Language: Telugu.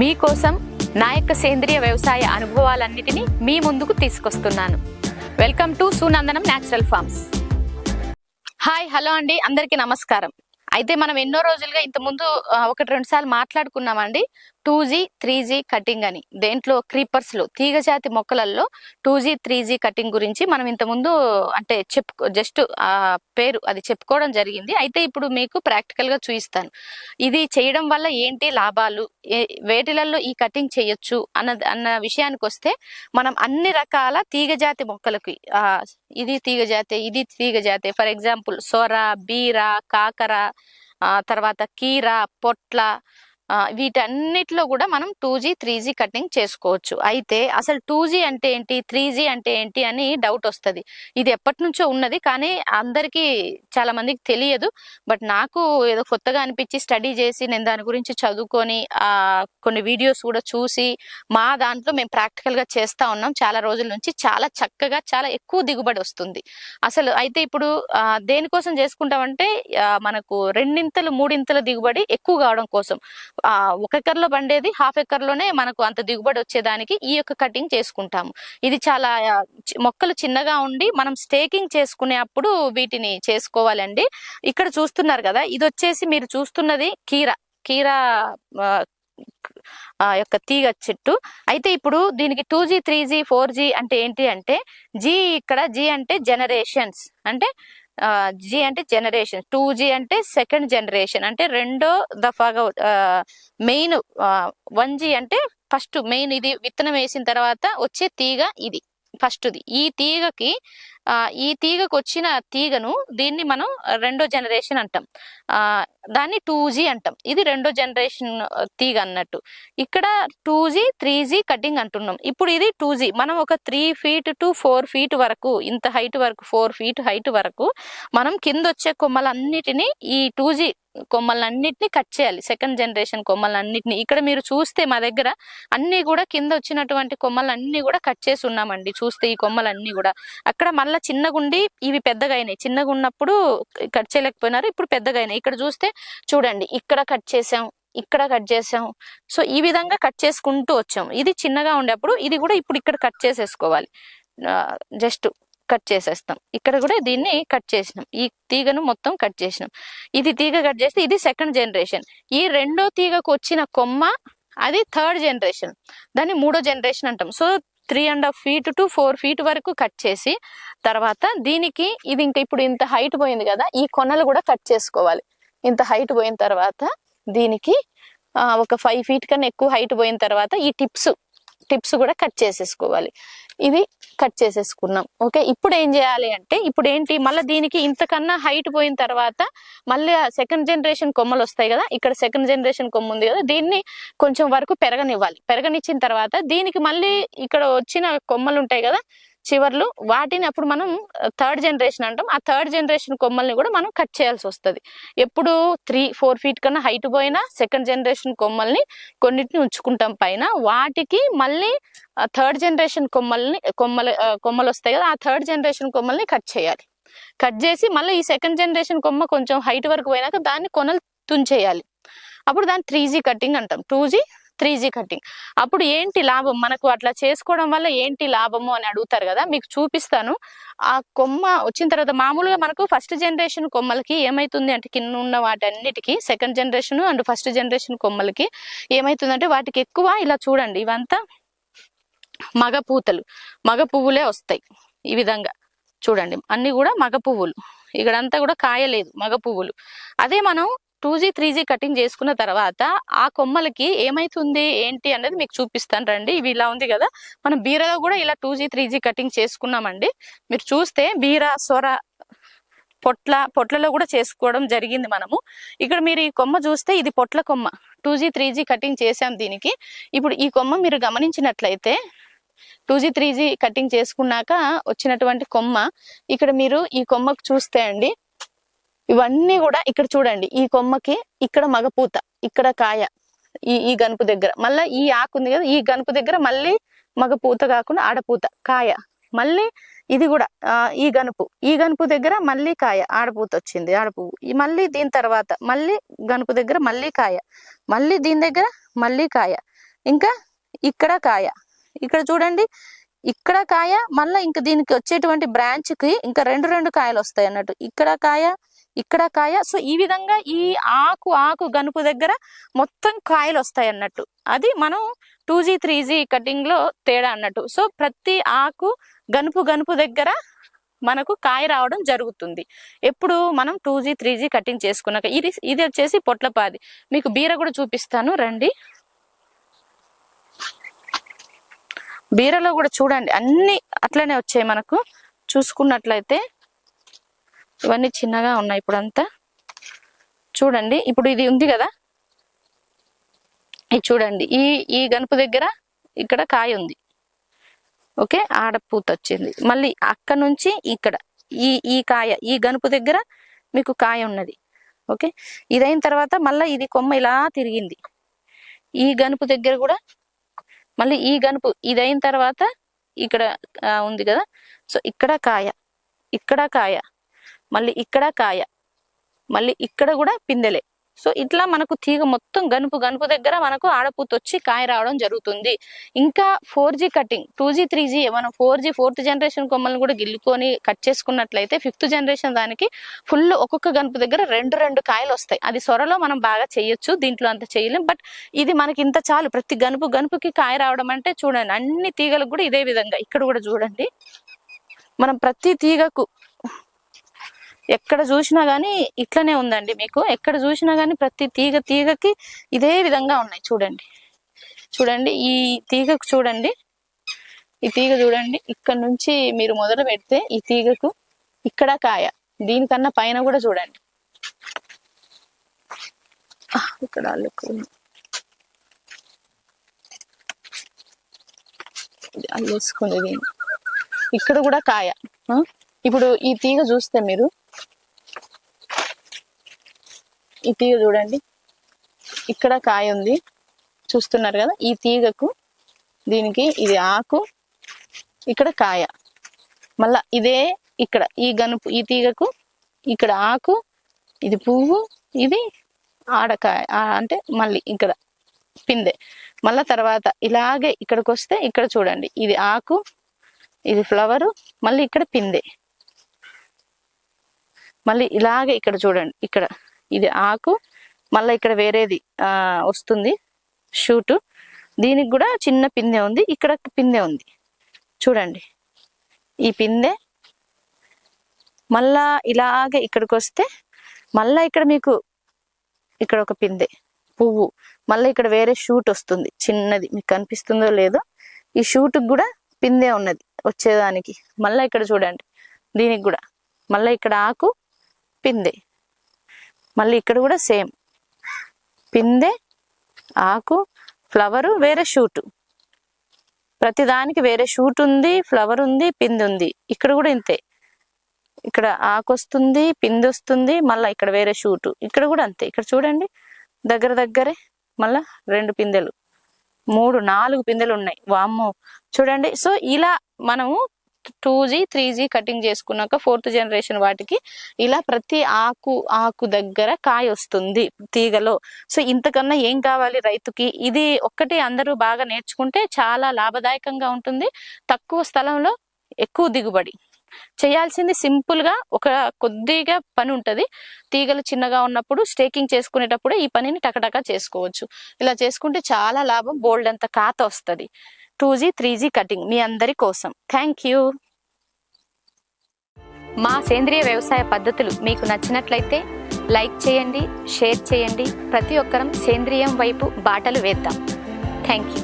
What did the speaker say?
మీకోసం నా యొక్క సేంద్రియ వ్యవసాయ అనుభవాలన్నిటినీ మీ ముందుకు తీసుకొస్తున్నాను. Welcome to Sunandanam natural farms. Hi hello అండి. అందరికీ నమస్కారం. అయితే మనం ఎన్నో రోజులుగా ఇంత ముందు ఒకటి రెండు సార్లు మాట్లాడుకున్నామండి. Two G three G cutting అని. దేంట్లో క్రీపర్స్లో తీగజాతి తీగ జాతి మొక్కలలో two G three G cutting గురించి మనం ఇంతకుముందు ముందు అంటే చెప్పుకో జస్ట్ ఆ పేరు అది చెప్పుకోవడం జరిగింది. అయితే ఇప్పుడు మీకు ప్రాక్టికల్గా చూపిస్తాను ఇది చేయడం వల్ల ఏంటి లాభాలు? వేటిలలో ఈ కటింగ్ చేయొచ్చు అన్న అన్న విషయానికి వస్తే మనం అన్ని రకాల తీగజాతి మొక్కలకి ఇది తీగ జాతి ఇది తీగ జాతి. ఫర్ ఎగ్జాంపుల్ సొర బీర కాకర తర్వాత కీర పొట్ల వీటన్నిటిలో కూడా మనం two G three G cutting చేసుకోవచ్చు. అయితే అసలు టూ జీ అంటే ఏంటి త్రీ జీ అంటే ఏంటి అని డౌట్ వస్తుంది. ఇది ఎప్పటి నుంచో ఉన్నది కానీ అందరికీ చాలా మందికి తెలియదు. బట్ నాకు ఏదో కొత్తగా అనిపించి స్టడీ చేసి నేను దాని గురించి చదువుకొని కొన్ని వీడియోస్ కూడా చూసి మా దాంట్లో మేము ప్రాక్టికల్గా చేస్తా ఉన్నాం. చాలా రోజుల నుంచి చాలా చక్కగా చాలా ఎక్కువ దిగుబడి వస్తుంది. అసలు అయితే ఇప్పుడు దేనికోసం చేసుకుంటామంటే మనకు రెండింతలు మూడింతల దిగుబడి ఎక్కువ కావడం కోసం. ఆ ఒక ఎకర్లో పండేది హాఫ్ ఎకర్లోనే మనకు అంత దిగుబడి వచ్చేదానికి ఈ యొక్క కటింగ్ చేసుకుంటాము. ఇది చాలా మొక్కలు చిన్నగా ఉండి మనం స్టేకింగ్ చేసుకునే అప్పుడు వీటిని చేసుకోవాలండి. ఇక్కడ చూస్తున్నారు కదా ఇది వచ్చేసి మీరు చూస్తున్నది కీర. కీర ఆ, యొక్క తీగ చెట్టు. అయితే ఇప్పుడు దీనికి two G three G four G అంటే ఏంటి అంటే జీ ఇక్కడ జీ అంటే జనరేషన్స్ అంటే జీ అంటే జనరేషన్ టూ జీ అంటే సెకండ్ జనరేషన్ అంటే రెండో దఫాగా మెయిన్ వన్ జీ అంటే ఫస్ట్ మెయిన్ ఇది విత్తనం వేసిన తర్వాత వచ్చే తీగ ఇది ఫస్ట్ది ఈ తీగకి ఈ తీగకు వచ్చిన తీగను దీన్ని మనం రెండో జనరేషన్ అంటాం. ఆ దాన్ని టూ జీ అంటాం. ఇది రెండో జనరేషన్ తీగ అన్నట్టు. ఇక్కడ two G three G cutting అంటున్నాం. ఇప్పుడు ఇది టూ జీ మనం ఒక three feet to four feet వరకు ఇంత హైట్ వరకు ఫోర్ ఫీట్ హైట్ వరకు మనం కింద వచ్చే కొమ్మలన్నిటినీ ఈ టూ జీ కొమ్మలన్నిటిని కట్ చేయాలి. సెకండ్ జనరేషన్ కొమ్మలన్నిటిని. ఇక్కడ మీరు చూస్తే మా దగ్గర అన్ని కూడా కింద వచ్చినటువంటి కొమ్మలన్నీ కూడా కట్ చేసి ఉన్నామండి. చూస్తే ఈ కొమ్మలన్నీ కూడా. అక్కడ మళ్ళీ చిన్నగుండి ఇవి పెద్దగా అయినాయి చిన్నగా ఉన్నప్పుడు కట్ చేయలేకపోయినారు. ఇప్పుడు పెద్దగా అయినాయి ఇక్కడ చూస్తే చూడండి. ఇక్కడ కట్ చేసాం. ఇక్కడ కట్ చేసాం. సో ఈ విధంగా కట్ చేసుకుంటూ వచ్చాం. ఇది చిన్నగా ఉండేప్పుడు ఇది కూడా ఇప్పుడు ఇక్కడ కట్ చేసేసుకోవాలి. జస్ట్ కట్ చేసేస్తాం. ఇక్కడ కూడా దీన్ని కట్ చేసినాం. ఈ తీగను మొత్తం కట్ చేసినాం. ఇది తీగ కట్ చేస్తే ఇది సెకండ్ జనరేషన్ ఈ రెండో తీగకు వచ్చిన కొమ్మ అది థర్డ్ జనరేషన్ దాన్ని మూడో జనరేషన్ అంటాం. So three and half feet to four feet వరకు కట్ చేసి తర్వాత దీనికి ఇది ఇంకా ఇప్పుడు ఇంత హైట్ పోయింది కదా ఈ కొనలు కూడా కట్ చేసుకోవాలి. ఇంత హైట్ పోయిన తర్వాత దీనికి ఒక ఫైవ్ ఫీట్ కన్నా ఎక్కువ హైట్ పోయిన తర్వాత ఈ టిప్స్ టిప్స్ కూడా కట్ చేసేసుకోవాలి. ఇది కట్ చేసేసుకున్నాం. ఓకే ఇప్పుడు ఏం చేయాలి అంటే ఇప్పుడు ఏంటి మళ్ళీ దీనికి ఇంతకన్నా హైట్ పోయిన తర్వాత మళ్ళీ సెకండ్ జనరేషన్ కొమ్మలు వస్తాయి కదా ఇక్కడ సెకండ్ జనరేషన్ కొమ్మ ఉంది కదా దీన్ని కొంచెం వరకు పెరగనివ్వాలి. పెరగనిచ్చిన తర్వాత దీనికి మళ్ళీ ఇక్కడ వచ్చిన కొమ్మలు ఉంటాయి కదా చివర్లు వాటిని అప్పుడు మనం థర్డ్ జనరేషన్ అంటాం. ఆ థర్డ్ జనరేషన్ కొమ్మల్ని కూడా మనం కట్ చేయాల్సి వస్తుంది. ఎప్పుడు త్రీ ఫోర్ ఫీట్ కన్నా హైట్ పోయినా సెకండ్ జనరేషన్ కొమ్మల్ని కొన్నిటిని ఉంచుకుంటాం పైన. వాటికి మళ్ళీ థర్డ్ జనరేషన్ కొమ్మల్ని కొమ్మలు కొమ్మలు వస్తాయి కదా ఆ థర్డ్ జనరేషన్ కొమ్మల్ని కట్ చేయాలి. కట్ చేసి మళ్ళీ ఈ సెకండ్ జనరేషన్ కొమ్మ కొంచెం హైట్ వరకు పోయినాక దాన్ని కొనలు తుంచేయాలి. అప్పుడు దాన్ని త్రీ జీ కటింగ్ అంటాం. Two G three G cutting. అప్పుడు ఏంటి లాభం? మనకు అట్లా చేసుకోవడం వల్ల ఏంటి లాభము అని అడుగుతారు కదా? మీకు చూపిస్తాను. ఆ కొమ్మ వచ్చిన తర్వాత మామూలుగా మనకు ఫస్ట్ జనరేషన్ కొమ్మలకి ఏమైతుంది అంటే కింద ఉన్న వాటన్నిటికీ second generation and first generation కొమ్మలకి ఏమైతుందంటే వాటికి ఎక్కువ ఇలా చూడండి ఇవంతా మగ పూతలు. మగ పువ్వులే వస్తాయి ఈ విధంగా. చూడండి అన్ని కూడా మగ పువ్వులు. ఇక్కడంతా కూడా కాయలేదు మగ పువ్వులు. అదే మనం two G three G cutting చేసుకున్న తర్వాత ఆ కొమ్మలకి ఏమైతుంది ఏంటి అనేది మీకు చూపిస్తాను. రండి ఇవి ఇలా ఉంది కదా. మనం బీరలో కూడా ఇలా two G three G cutting చేసుకున్నామండి. మీరు చూస్తే బీర సొర పొట్ల పొట్లలో కూడా చేసుకోవడం జరిగింది మనము. ఇక్కడ మీరు ఈ కొమ్మ చూస్తే ఇది పొట్ల కొమ్మ. Two G three G cutting చేసాం దీనికి. ఇప్పుడు ఈ కొమ్మ మీరు గమనించినట్లయితే two G three G cutting చేసుకున్నాక వచ్చినటువంటి కొమ్మ. ఇక్కడ మీరు ఈ కొమ్మకు చూస్తే అండి ఇవన్నీ కూడా ఇక్కడ చూడండి. ఈ కొమ్మకి ఇక్కడ మగపూత ఇక్కడ కాయ ఈ ఈ గనుపు దగ్గర. మళ్ళీ ఈ ఆకు ఉంది కదా ఈ గనుపు దగ్గర మళ్ళీ మగపూత కాకుండా ఆడపూత కాయ. మళ్ళీ ఇది కూడా ఈ గనుపు. ఈ గనుపు దగ్గర మళ్ళీ కాయ ఆడపూత వచ్చింది ఆడపువ్వు ఈ మళ్ళీ దీని తర్వాత మళ్ళీ గనుపు దగ్గర మళ్ళీ కాయ. మళ్ళీ దీని దగ్గర మళ్ళీ కాయ. ఇంకా ఇక్కడ కాయ. ఇక్కడ చూడండి ఇక్కడ కాయ మళ్ళీ ఇంకా దీనికి వచ్చేటువంటి బ్రాంచ్కి ఇంకా రెండు రెండు కాయలు వస్తాయి అన్నట్టు. ఇక్కడ కాయ ఇక్కడ కాయ. సో ఈ విధంగా ఈ ఆకు ఆకు గనుపు దగ్గర మొత్తం కాయలు వస్తాయి అన్నట్టు. అది మనం టూ జీ త్రీ జీ కటింగ్లో తేడా అన్నట్టు. సో ప్రతి ఆకు గనుపు గనుపు దగ్గర మనకు కాయ రావడం జరుగుతుంది. ఎప్పుడు మనం two G three G cutting చేసుకున్నాక ఇది ఇది వచ్చేసి పొట్లపాది మీకు బీర కూడా చూపిస్తాను. రండి. బీరలో కూడా చూడండి. అన్ని అట్లనే వచ్చాయి మనకు. చూసుకున్నట్లయితే ఇవన్నీ చిన్నగా ఉన్నాయి ఇప్పుడు అంతా చూడండి ఇప్పుడు ఇది ఉంది కదా? ఇది చూడండి ఈ ఈ గనుపు దగ్గర ఇక్కడ కాయ ఉంది. ఓకే ఆడపూత వచ్చింది. మళ్ళీ అక్కడ నుంచి ఇక్కడ ఈ ఈ కాయ ఈ గనుపు దగ్గర మీకు కాయ ఉన్నది. ఓకే ఇదైన తర్వాత మళ్ళీ ఇది కొమ్మ ఇలా తిరిగింది. ఈ గనుపు దగ్గర కూడా మళ్ళీ ఈ గనుపు ఇదైన తర్వాత ఇక్కడ ఉంది కదా? సో ఇక్కడ కాయ ఇక్కడ కాయ. మళ్ళీ ఇక్కడ కాయ మళ్ళీ ఇక్కడ కూడా పిందెలే. సో ఇట్లా మనకు తీగ మొత్తం గనుపు గనుపు దగ్గర మనకు ఆడపూత వచ్చి కాయ రావడం జరుగుతుంది. ఇంకా four G cutting two G three G మనం ఫోర్ జీ ఫోర్త్ జనరేషన్ కొమ్మలను కూడా గిల్లుకొని కట్ చేసుకున్నట్లయితే ఫిఫ్త్ జనరేషన్ దానికి ఫుల్ ఒక్కొక్క గనుపు దగ్గర రెండు రెండు కాయలు వస్తాయి. అది సొరలో మనం బాగా చేయొచ్చు దీంట్లో అంత చేయలేం. బట్ ఇది మనకి ఇంత చాలు. ప్రతి గనుపు గనుపుకి కాయ రావడం అంటే చూడండి అన్ని తీగలకు కూడా ఇదే విధంగా. ఇక్కడ కూడా చూడండి. మనం ప్రతి తీగకు ఎక్కడ చూసినా కానీ ఇట్లనే ఉందండి మీకు. ఎక్కడ చూసినా కానీ ప్రతి తీగ తీగకి ఇదే విధంగా ఉన్నాయి. చూడండి. చూడండి. ఈ తీగకు చూడండి. ఈ తీగ చూడండి. ఇక్కడ నుంచి మీరు మొదలు పెడితే ఈ తీగకు ఇక్కడ కాయ. దీనికన్నా పైన కూడా చూడండి. ఇక్కడ అల్లేసుకుంది దీన్ని. ఇక్కడ కూడా కాయ. ఇప్పుడు ఈ తీగ చూస్తే మీరు ఈ తీగ చూడండి. ఇక్కడ కాయ ఉంది. చూస్తున్నారు కదా? ఈ తీగకు దీనికి ఇది ఆకు ఇక్కడ కాయ. మళ్ళా ఇదే ఇక్కడ ఈ గనుపు ఈ తీగకు ఇక్కడ ఆకు ఇది పువ్వు ఇది ఆడకాయ ఆ, అంటే మళ్ళీ ఇక్కడ పిందె. మళ్ళా తర్వాత ఇలాగే ఇక్కడికి వస్తే ఇక్కడ చూడండి. ఇది ఆకు ఇది ఫ్లవరు మళ్ళీ ఇక్కడ పిందె. మళ్ళీ ఇలాగే ఇక్కడ చూడండి. ఇక్కడ ఇది ఆకు. మళ్ళీ ఇక్కడ వేరేది వస్తుంది. షూటు. దీనికి కూడా చిన్న పిందె ఉంది. ఇక్కడ పిందె ఉంది. చూడండి. ఈ పిందె మళ్ళా ఇలాగే ఇక్కడికి వస్తే మళ్ళా ఇక్కడ మీకు ఇక్కడ ఒక పిందె పువ్వు. మళ్ళీ ఇక్కడ వేరే షూట్ వస్తుంది. చిన్నది. మీకు కనిపిస్తుందో లేదో. ఈ షూట్కి కూడా పిందె ఉన్నది వచ్చేదానికి. మళ్ళీ ఇక్కడ చూడండి. దీనికి కూడా. మళ్ళీ ఇక్కడ ఆకు పిందె. మళ్ళీ ఇక్కడ కూడా సేమ్. పిందె ఆకు ఫ్లవరు వేరే షూట్. ప్రతిదానికి వేరే షూట్ ఉంది ఫ్లవర్ ఉంది పిందె ఉంది. ఇక్కడ కూడా ఇంతే. ఇక్కడ ఆకు వస్తుంది పిందె వస్తుంది మళ్ళీ ఇక్కడ వేరే షూట్. ఇక్కడ కూడా అంతే. ఇక్కడ చూడండి దగ్గర దగ్గరే మళ్ళా రెండు పిందెలు. మూడు నాలుగు పిందెలు ఉన్నాయి. వామ్మో. చూడండి సో ఇలా మనము two G three G cutting చేసుకున్నాక ఫోర్త్ జనరేషన్ వాటికి ఇలా ప్రతి ఆకు ఆకు దగ్గర కాయ వస్తుంది తీగలో. సో ఇంతకన్నా ఏం కావాలి రైతుకి? ఇది ఒక్కటి అందరూ బాగా నేర్చుకుంటే చాలా లాభదాయకంగా ఉంటుంది. తక్కువ స్థలంలో ఎక్కువ దిగుబడి. చేయాల్సింది సింపుల్గా ఒక కొద్దిగా పని ఉంటది. తీగలు చిన్నగా ఉన్నప్పుడు స్టేకింగ్ చేసుకునేటప్పుడు ఈ పనిని టకటకా చేసుకోవచ్చు. ఇలా చేసుకుంటే చాలా లాభం బోల్డ్ అంత కాత వస్తుంది. Two G three G cutting మీ అందరి కోసం. Thank you. మా సేంద్రియ వ్యవసాయ పద్ధతులు మీకు నచ్చినట్లయితే లైక్ చేయండి షేర్ చేయండి. ప్రతి ఒక్కరం సేంద్రియం వైపు బాటలు వేద్దాం. Thank you.